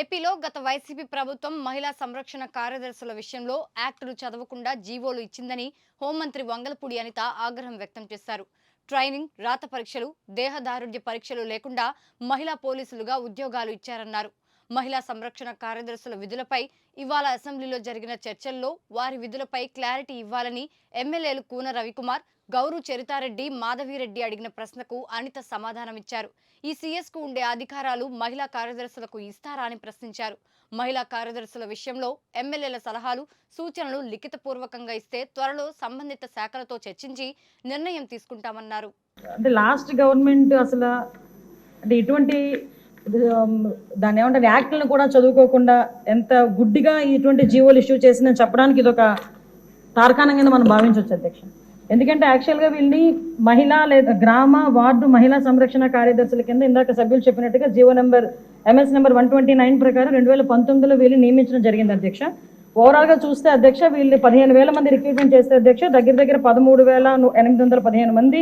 ఏపీలో గత వైసీపీ ప్రభుత్వం మహిళా సంరక్షణ కార్యదర్శుల విషయంలో యాక్టులు చదవకుండా జీవోలు ఇచ్చిందని హోంమంత్రి వంగలపూడి అనిత ఆగ్రహం వ్యక్తం చేశారు. ట్రైనింగ్ రాత పరీక్షలు దేహదారుఢ్య పరీక్షలు లేకుండా మహిళా పోలీసులుగా ఉద్యోగాలు ఇచ్చారన్నారు. మహిళా సంరక్షణ కార్యదర్శుల విధులపై ఇవాళ అసెంబ్లీలో జరిగిన చర్చల్లో వారి విధులపై క్లారిటీ ఇవ్వాలని ఎమ్మెల్యేలు కూన రవికుమార్ గౌరు చరితారెడ్డి మాధవిరెడ్డి అడిగిన ప్రశ్నకు అనిత సమాధానమిచ్చారు. ఈ సీఎస్కు ఉండే అధికారాలు మహిళా కార్యదర్శులకు ఇస్తారా అని ప్రశ్నించారు. మహిళా కార్యదర్శుల విషయంలో ఎమ్మెల్యేల సలహాలు సూచనలు లిఖితపూర్వకంగా ఇస్తే త్వరలో సంబంధిత శాఖలతో చర్చించి నిర్ణయం తీసుకుంటామన్నారు. అంటే లాస్ట్ గవర్నమెంట్ అసలు అంటే ఇటువంటి దాని దాన్ని ఏమంటారు యాక్ట్లను కూడా చదువుకోకుండా ఎంత గుడ్డిగా ఇటువంటి జీవోలు ఇష్యూ చేసిందని చెప్పడానికి ఇది ఒక తార్కాణం కింద మనం భావించవచ్చు అధ్యక్ష. ఎందుకంటే యాక్చువల్గా వీళ్ళని మహిళా లేదా గ్రామ వార్డు మహిళా సంరక్షణ కార్యదర్శుల కింద ఇందాక సభ్యులు చెప్పినట్టుగా GO number MS number one twenty nine ప్రకారం రెండు వేల పంతొమ్మిదిలో వీళ్ళు నియమించడం జరిగింది అధ్యక్ష. ఓవరాల్గా చూస్తే అధ్యక్ష వీళ్ళు పదిహేను వేల మంది రిక్రూట్మెంట్ చేస్తే అధ్యక్ష దగ్గర దగ్గర పదమూడు వేల ఎనిమిది వందల పదిహేను మంది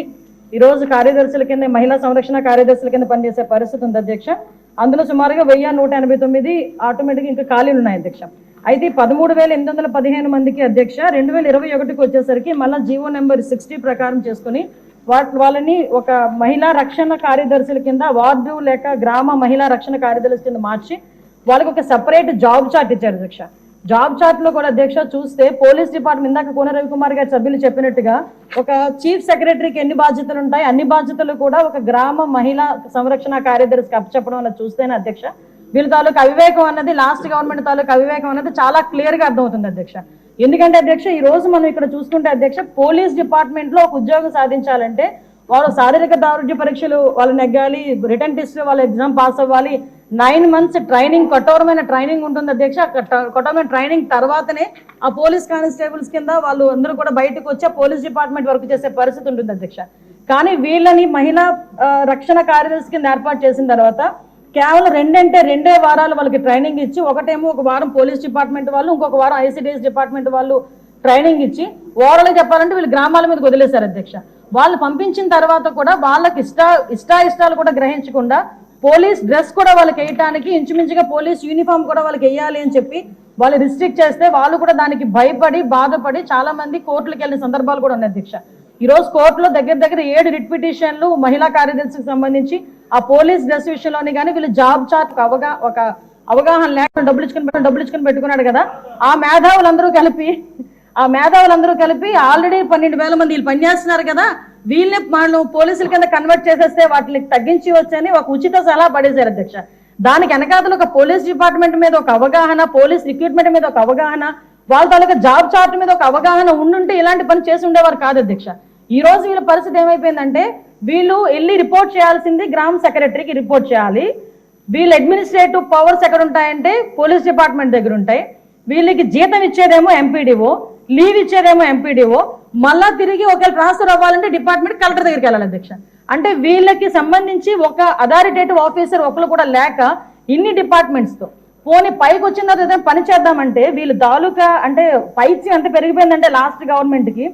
ఈ రోజు కార్యదర్శుల కింద మహిళా సంరక్షణ కార్యదర్శుల కింద పనిచేసే పరిస్థితి ఉంది అధ్యక్ష. అందులో సుమారుగా వెయ్యి నూట ఎనభై తొమ్మిది ఆటోమేటిక్గా ఇంకా ఖాళీలు ఉన్నాయి అధ్యక్ష. అయితే పదమూడు వేల ఎనిమిది వందల పదిహేను మందికి అధ్యక్ష రెండు వేల ఇరవై ఒకటికి వచ్చేసరికి మళ్ళీ జీవో నెంబర్ సిక్స్టీ ప్రకారం చేసుకుని వాటి వాళ్ళని ఒక మహిళా రక్షణ కార్యదర్శుల కింద వార్డు లేక గ్రామ మహిళా రక్షణ కార్యదర్శి కింద మార్చి వాళ్ళకి ఒక సపరేట్ జాబ్ చార్ట్ ఇచ్చారు అధ్యక్ష. జాబ్ చార్ట్లో కూడా అధ్యక్ష చూస్తే పోలీస్ డిపార్ట్మెంట్ ఇందాక కోన రవికుమార్ గారి సభ్యులు చెప్పినట్టుగా ఒక చీఫ్ సెక్రటరీకి ఎన్ని బాధ్యతలు ఉంటాయి అన్ని బాధ్యతలు కూడా ఒక గ్రామ మహిళా సంరక్షణ కార్యదర్శికి అప్పచెప్పడం అలా చూస్తేనే అధ్యక్ష వీళ్ళ తాలూకు అవివేకం అన్నది లాస్ట్ గవర్నమెంట్ తాలూకు అవివేకం అన్నది చాలా క్లియర్గా అర్థమవుతుంది అధ్యక్ష. ఎందుకంటే అధ్యక్ష ఈ రోజు మనం ఇక్కడ చూసుకుంటే అధ్యక్ష పోలీస్ డిపార్ట్మెంట్లో ఒక ఉద్యోగం సాధించాలంటే వాళ్ళు శారీరక దారుఢ్య పరీక్షలు వాళ్ళు నెగ్గాలి రిటర్న్ టెస్ట్ వాళ్ళ ఎగ్జామ్ పాస్ అవ్వాలి నైన్ మంత్స్ ట్రైనింగ్ కఠోరమైన ట్రైనింగ్ ఉంటుంది అధ్యక్ష. కఠోరమైన ట్రైనింగ్ తర్వాతనే ఆ పోలీస్ కానిస్టేబుల్స్ కింద వాళ్ళు అందరూ కూడా బయటకు వచ్చి పోలీస్ డిపార్ట్మెంట్ వర్క్ చేసే పరిస్థితి ఉంటుంది అధ్యక్ష. కానీ వీళ్ళని మహిళా రక్షణ కార్యదర్శి కింద ఏర్పాటు చేసిన తర్వాత కేవలం రెండంటే రెండే వారాలు వాళ్ళకి ట్రైనింగ్ ఇచ్చి ఒకటేమో ఒక వారం పోలీస్ డిపార్ట్మెంట్ వాళ్ళు ఇంకొక వారం ఐసీడీఎస్ డిపార్ట్మెంట్ వాళ్ళు ట్రైనింగ్ ఇచ్చి ఓవరాల్గా చెప్పాలంటే వీళ్ళు గ్రామాల మీద వదిలేశారు అధ్యక్ష. వాళ్ళు పంపించిన తర్వాత కూడా వాళ్ళకి ఇష్ట ఇష్టాయిష్టాలు కూడా గ్రహించకుండా పోలీస్ డ్రెస్ కూడా వాళ్ళకి వేయటానికి ఇంచుమించుగా పోలీస్ యూనిఫామ్ కూడా వాళ్ళకి వేయాలి అని చెప్పి వాళ్ళు రిస్ట్రిక్ట్ చేస్తే వాళ్ళు కూడా దానికి భయపడి బాధపడి చాలా మంది కోర్టులకు వెళ్ళిన సందర్భాలు కూడా ఉన్నాయి అధ్యక్ష. ఈ రోజు కోర్టులో దగ్గర దగ్గర ఏడు రిట్ పిటిషన్లు మహిళా కార్యదర్శికి సంబంధించి ఆ పోలీస్ డ్రెస్ విషయంలోనే కానీ వీళ్ళు జాబ్ చార్ట్ అవగా ఒక అవగాహన లేకుండా డబ్బులు ఇచ్చుకుని డబ్బులు ఇచ్చుకుని పెట్టుకున్నాడు కదా. ఆ మేధావులందరూ కలిపి ఆ మేధావులందరూ కలిపి ఆల్రెడీ పన్నెండు వేల మంది వీళ్ళు పనిచేస్తున్నారు కదా. వీళ్ళని వాళ్ళు పోలీసుల కింద కన్వర్ట్ చేసేస్తే వాటిని తగ్గించి వచ్చని ఒక ఉచిత సలహా పడేశారు అధ్యక్ష. దానికి వెనకాతలు ఒక పోలీస్ డిపార్ట్మెంట్ మీద ఒక అవగాహన పోలీస్ రిక్రూట్మెంట్ మీద ఒక అవగాహన వాళ్ళ తాలూకా జాబ్ చార్ట్ మీద ఒక అవగాహన ఉండుంటే ఇలాంటి పని చేసి ఉండేవారు కాదు అధ్యక్ష. ఈ రోజు వీళ్ళ పరిస్థితి ఏమైపోయిందంటే వీళ్ళు వెళ్ళి రిపోర్ట్ చేయాల్సింది గ్రామ సెక్రటరీకి రిపోర్ట్ చేయాలి. వీళ్ళ అడ్మినిస్ట్రేటివ్ పవర్స్ ఎక్కడ ఉంటాయంటే పోలీస్ డిపార్ట్మెంట్ దగ్గర ఉంటాయి వీళ్ళకి జీతం ఇచ్చేదేమో ఎంపీడీఓ లీవ్ ఇచ్చేదేమో ఎంపీడీఓ మళ్ళా తిరిగి ఒకవేళ ట్రాన్స్ఫర్ అవ్వాలంటే డిపార్ట్మెంట్ కలెక్టర్ దగ్గరికి వెళ్ళాలి అధ్యక్ష. అంటే వీళ్ళకి సంబంధించి ఒక అథారిటేటివ్ ఆఫీసర్ ఒకరు కూడా లేక ఇన్ని డిపార్ట్మెంట్స్తో పోనీ పైకి వచ్చిన తర్వాత ఏదైనా పని చేద్దామంటే వీళ్ళు తాలూకా అంటే పైచి ఎంత పెరిగిపోయిందంటే లాస్ట్ గవర్నమెంట్కి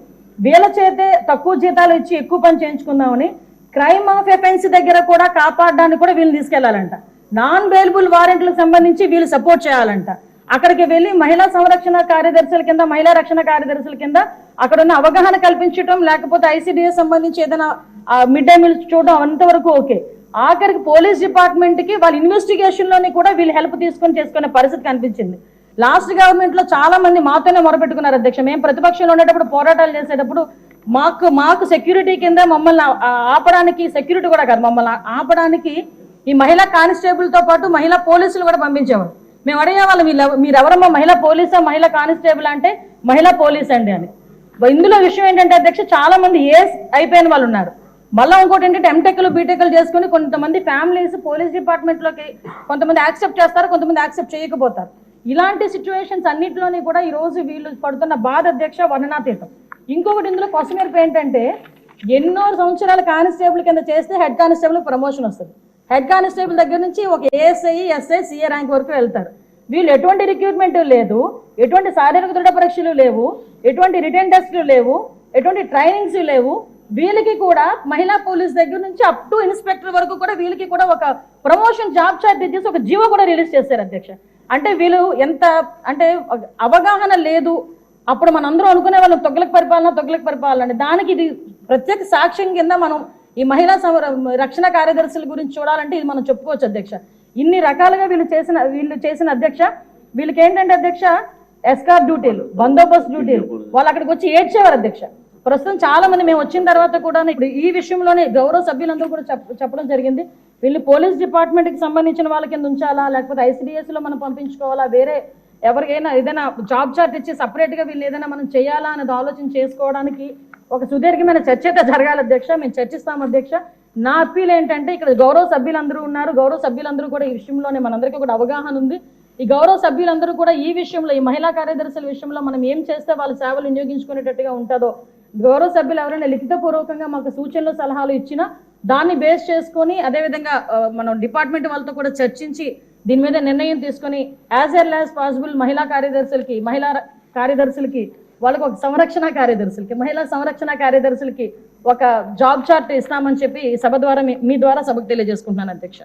వీళ్ళ చేతే తక్కువ జీతాలు ఇచ్చి ఎక్కువ పని చేయించుకుందామని క్రైమ్ ఆఫ్ ఎఫెన్స్ దగ్గర కూడా కాపాడడానికి కూడా వీళ్ళని తీసుకెళ్ళాలంట. నాన్ బెయిలబుల్ వారెంట్లకు సంబంధించి వీళ్ళు సపోర్ట్ చేయాలంట. అక్కడికి వెళ్ళి మహిళా సంరక్షణ కార్యదర్శుల కింద మహిళా రక్షణ కార్యదర్శుల కింద అక్కడ ఉన్న అవగాహన కల్పించడం లేకపోతే ఐసీడీఎస్ సంబంధించి ఏదైనా మిడ్ డే మీల్స్ చూడడం అంతవరకు ఓకే. ఆఖరికి పోలీస్ డిపార్ట్మెంట్కి వాళ్ళ ఇన్వెస్టిగేషన్లోని కూడా వీళ్ళు హెల్ప్ తీసుకొని చేసుకునే పరిస్థితి కనిపించింది. లాస్ట్ గవర్నమెంట్లో చాలా మంది మాతోనే మొరపెట్టుకున్నారు అధ్యక్ష. మేము ప్రతిపక్షంలో ఉండేటప్పుడు పోరాటాలు చేసేటప్పుడు మాకు మాకు సెక్యూరిటీ కింద మమ్మల్ని ఆపడానికి సెక్యూరిటీ కూడా కాదు. మమ్మల్ని ఆపడానికి ఈ మహిళా కానిస్టేబుల్తో పాటు మహిళా పోలీసులు కూడా పంపించేవారు. మేము అడిగేవాళ్ళం వీళ్ళు మీరు ఎవరమ్మా మహిళా పోలీసా మహిళా కానిస్టేబుల్? అంటే మహిళా పోలీస్ అండి అని. ఇందులో విషయం ఏంటంటే అధ్యక్ష చాలా మంది ఏస్ అయిపోయిన వాళ్ళు ఉన్నారు. మళ్ళీ ఇంకోటి ఏంటంటే ఎంటెక్లు బీటెక్లు చేసుకుని కొంతమంది ఫ్యామిలీస్ పోలీస్ డిపార్ట్మెంట్లోకి కొంతమంది యాక్సెప్ట్ చేస్తారు కొంతమంది యాక్సెప్ట్ చేయకపోతారు. ఇలాంటి సిచ్యువేషన్స్ అన్నింటిలోని కూడా ఈ రోజు వీళ్ళు పడుతున్న బాధ అధ్యక్ష వర్ణనాతీతం. ఇంకొకటి ఇందులో కొసమెరుపు ఏంటంటే ఎన్నో సంవత్సరాల కానిస్టేబుల్ కింద చేస్తే హెడ్ కానిస్టేబుల్ ప్రమోషన్ వస్తుంది. హెడ్ కానిస్టేబుల్ దగ్గర నుంచి ఒక ఏఎస్ఐ ఎస్ఐ సిఏ ర్యాంక్ వరకు వెళ్తారు. వీళ్ళు ఎటువంటి రిక్రూట్మెంట్ లేదు ఎటువంటి శారీరక దృఢ పరీక్షలు లేవు ఎటువంటి రిటర్న్ టెస్ట్లు లేవు ఎటువంటి ట్రైనింగ్స్ లేవు. వీళ్ళకి కూడా మహిళా పోలీస్ దగ్గర నుంచి అప్ టు ఇన్స్పెక్టర్ వరకు కూడా వీళ్ళకి కూడా ఒక ప్రమోషన్ జాబ్ చార్ట్ ఇచ్చేసి ఒక జీవో కూడా రిలీజ్ చేశారు అధ్యక్ష. అంటే వీళ్ళు ఎంత అంటే అవగాహన లేదు. అప్పుడు మనందరూ అనుకునే వాళ్ళం తొగ్గులకు పరిపాలన తొగ్గులకు పరిపాలన అంటే దానికి ఇది ప్రత్యేక సాక్ష్యం కింద మనం ఈ మహిళా సంర- రక్షణ కార్యదర్శుల గురించి చూడాలంటే ఇది మనం చెప్పుకోవచ్చు అధ్యక్ష. ఇన్ని రకాలుగా వీళ్ళు చేసిన వీళ్ళు చేసిన అధ్యక్ష వీళ్ళకి ఏంటంటే అధ్యక్ష ఎస్కార్ డ్యూటీలు బందోబస్తు డ్యూటీలు. వాళ్ళు అక్కడికి వచ్చి ఏడ్చేవారు అధ్యక్ష. ప్రస్తుతం చాలా మంది మేము వచ్చిన తర్వాత కూడా ఇప్పుడు ఈ విషయంలోనే గౌరవ సభ్యులందరూ కూడా చెప్పడం జరిగింది. వీళ్ళు పోలీస్ డిపార్ట్మెంట్కి సంబంధించిన వాళ్ళ కింద ఉంచాలా? లేకపోతే ICDS లో మనం పంపించుకోవాలా? వేరే ఎవరికైనా ఏదైనా జాబ్ చార్ట్ ఇచ్చి సపరేట్గా వీళ్ళు ఏదైనా మనం చేయాలా అనేది ఆలోచన చేసుకోవడానికి ఒక సుదీర్ఘమైన చర్చ అయితే జరగాలి అధ్యక్ష. మేము చర్చిస్తాం అధ్యక్ష. నా అప్పీల్ ఏంటంటే ఇక్కడ గౌరవ సభ్యులందరూ ఉన్నారు. గౌరవ సభ్యులందరూ కూడా ఈ విషయంలోనే మనందరికీ కూడా అవగాహన ఉంది. ఈ గౌరవ సభ్యులందరూ కూడా ఈ విషయంలో ఈ మహిళా కార్యదర్శుల విషయంలో మనం ఏం చేస్తే వాళ్ళ సేవలు వినియోగించుకునేటట్టుగా ఉంటుందో గౌరవ సభ్యులు ఎవరైనా లిఖితపూర్వకంగా మాకు సూచనలు సలహాలు ఇచ్చినా దాన్ని బేస్ చేసుకొని అదేవిధంగా మనం డిపార్ట్మెంట్ వాళ్ళతో కూడా చర్చించి దీని మీద నిర్ణయం తీసుకొని యాజ్ ఎల్ యాజ్ పాసిబుల్ మహిళా కార్యదర్శులకి మహిళా కార్యదర్శులకి వాళ్ళకి ఒక సంరక్షణ కార్యదర్శులకి మహిళా సంరక్షణ కార్యదర్శులకి ఒక జాబ్ చార్ట్ ఇస్తామని చెప్పి సభ ద్వారా మీ- మీ ద్వారా సభకు తెలియజేసుకుంటున్నాను అధ్యక్ష.